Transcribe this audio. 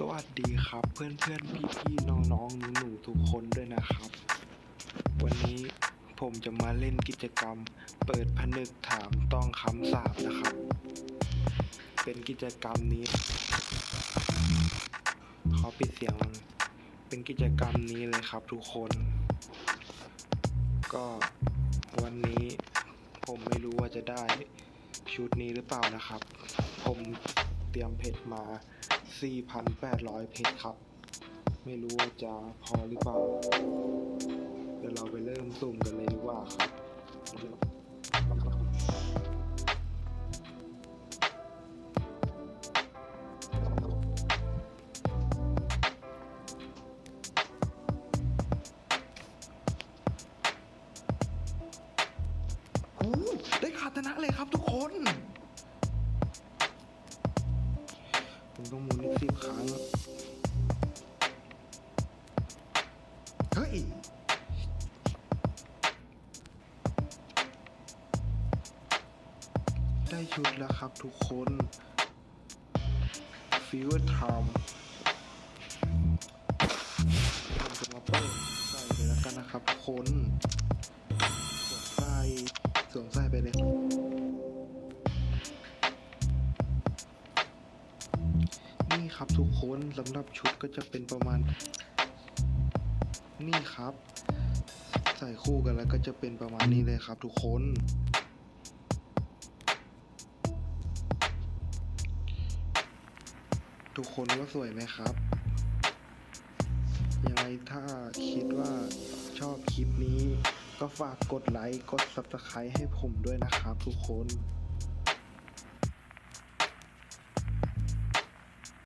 สวัสดีครับเพื่อนเพื่อนพี่พี่ๆน้องๆหนูๆทุกคนด้วยนะครับ วันนี้ผมจะมาเล่นกิจกรรม เปิดผนึกถามต้องคำสาบนะครับ เป็นกิจกรรมนี้ขอปิดเสียง เป็นกิจกรรมนี้เลยครับทุกคน ก็วันนี้ผมไม่รู้ว่าจะได้ชุดนี้หรือเปล่านะครับ ผมเตรียมเพชรมา 4,800 เพชรครับ ไม่รู้ว่าจะพอหรือเปล่า เดี๋ยวเราไปเริ่มสุ่มกันเลยดีกว่าครับโอ้ได้คาตนะเลยครับทุกคน ผมต้องหมุนอีกสิบครั้ง เฮ้ย ได้ชุดแล้วครับทุกคนฟิวทอมผมจะมาเปิดใส่เลยแล้วกันนะครับทุกคน ครับทุกคนสำหรับชุดก็จะเป็นประมาณ นี่ครับ ใส่คู่กันแล้วก็จะเป็นประมาณนี้เลยครับทุกคน ทุกคนว่าสวยไหมครับยังไงถ้าคิดว่าชอบคลิปนี้ ก็ฝากกดไลค์ กด subscribe ให้ผมด้วยนะครับทุกคน